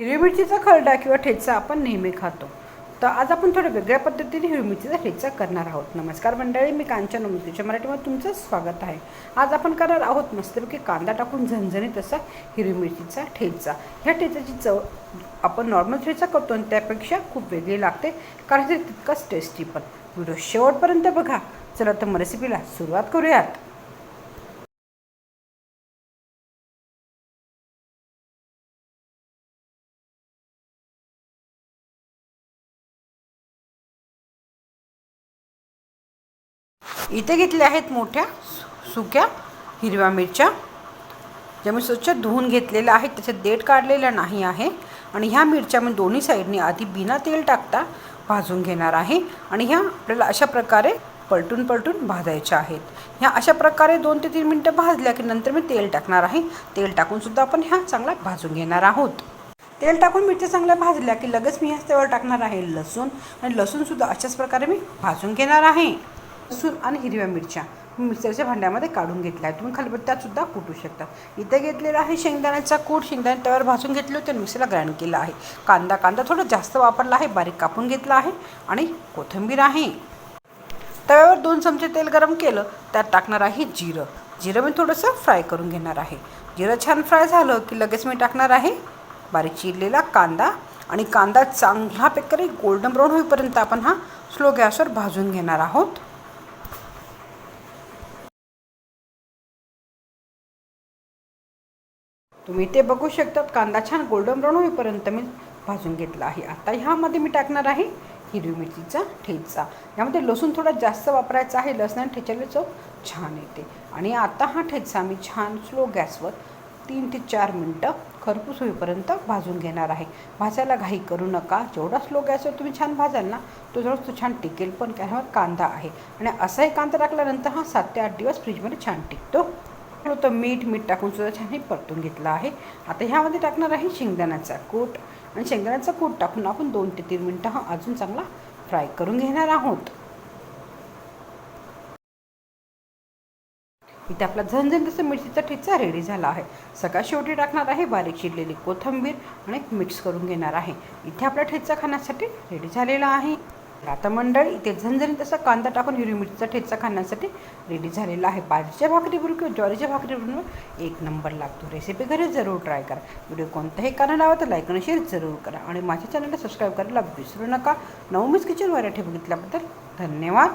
हिरवी मिरचीचा खरडा किंवा ठेचा आपण नेहमी खातो. तर आज आपण थोड्या वेगळ्या पद्धतीने हिरवी मिरचीचा ठेचा करणार आहोत. नमस्कार मंडळी मी कांचन मृत्यूच्या मराठीमध्ये तुमचं स्वागत आहे. आज आपण करणार आहोत मस्तपैकी कांदा टाकून झणझणीत असा हिरवी मिरचीचा ठेचा. ह्या ठेचाची चव आपण नॉर्मल ठेचा करतो आणि त्यापेक्षा खूप वेगळी लागते. कारण ते तितकंच टेस्टी पण. व्हिडिओ शेवटपर्यंत बघा. चला तर मग रेसिपीला सुरुवात करूयात. इथे घेतल्या आहेत मोठ्या सुक्या हिरव्या मिरच्या. ज्या मी स्वच्छ धुवून घेतलेल्या आहेत त्याच्यात देठ काढलेलं नाही आहे. आणि ह्या मिरच्या मी दोन्ही साईडने आधी बिना तेल टाकता भाजून घेणार आहे. आणि ह्या आपल्याला अशा प्रकारे पलटून पलटून भाजायच्या आहेत. ह्या अशा प्रकारे दोन ते तीन मिनटं भाजल्या की नंतर मी तेल टाकणार आहे. तेल टाकूनसुद्धा आपण ह्या चांगल्या भाजून घेणार आहोत. तेल टाकून मिरच्या चांगल्या भाजल्या की लगेच मी ह्या त्यावर टाकणार आहे लसूण. आणि लसूणसुद्धा अशाच प्रकारे मी भाजून घेणार आहे. लसूण आणि हिरव्या मिरच्या. मिक्सरच्या भांड्यामध्ये काढून घेतल्या. आहे तुम्ही खलबत्त्यातसुद्धा कुटू शकता. इथे घेतलेला आहे शेंगदाण्याचा कूट. शेंगदाणे तव्यावर भाजून घेतले होते मिक्सरला ग्राइंड केला आहे. कांदा कांदा थोडा जास्त वापरला आहे. बारीक कापून घेतला आहे आणि कोथिंबीर आहे. तव्यावर दोन चमचे तेल गरम केलं. त्यात टाकणार आहे जिरं. जिरं मी थोडंसं फ्राय करून घेणार आहे. जिरं छान फ्राय झालं की लगेच मी टाकणार आहे बारीक चिरलेला कांदा. आणि कांदा चांगला प्रकारे गोल्डन ब्राऊन होईपर्यंत आपण हा स्लो गॅसवर भाजून घेणार आहोत. तुम्ही ते बघू शकतात. कांदा छान गोल्डन ब्राऊन होईपर्यंत मी भाजून घेतला आहे. आता ह्यामध्ये मी टाकणार आहे हिरवी मिरचीचा ठेचा. यामध्ये लसूण थोडा जास्त वापरायचा आहे. लसणाने ठेच्याला चव छान येते. आणि आता हा ठेचा मी छान स्लो गॅसवर तीन ते चार मिनटं खरपूस होईपर्यंत भाजून घेणार आहे. भाजायला घाई करू नका. जेवढा स्लो गॅसवर तुम्ही छान भाजाल ना तो जेवढा तो छान टिकेल. पण त्यावर कांदा आहे. आणि असाही कांदा टाकल्यानंतर हा सात ते आठ दिवस फ्रीजमध्ये छान टिकतो. थोडं मीठ मीठ टाकून सुद्धा छान हे परतून घेतलं आहे. आता ह्यामध्ये टाकणार आहे शेंगदाण्याचा कूट. आणि शेंगदाण्याचा कूट टाकून आपण दोन ते तीन मिनटं हा अजून चांगला फ्राय करून घेणार आहोत. इथे आपला झणझण तसं मिरचीचा ठेचा रेडी झाला आहे. सगळ्यात शेवटी टाकणार आहे बारीक चिरलेली कोथिंबीर आणि मिक्स करून घेणार आहे. इथे आपला ठेचा खाण्यासाठी रेडी झालेला आहे. आता मंडळी इथे झणझणीत तसा कांदा टाकून हिरवी मिरचीचा ठेचा खाण्यासाठी रेडी झालेला आहे. बाजरीच्या भाकरीबरोबर किंवा ज्वारीच्या भाकरीवरून एक नंबर लागतो. रेसिपी घरी जरूर ट्राय करा. व्हिडिओ कोणताही कारण लावा तर लाईक आणि शेअर जरूर करा. आणि माझ्या चॅनलला सबस्क्राईब करायला विसरू नका. नवमीच किचन व्हरायटी बघितल्याबद्दल धन्यवाद.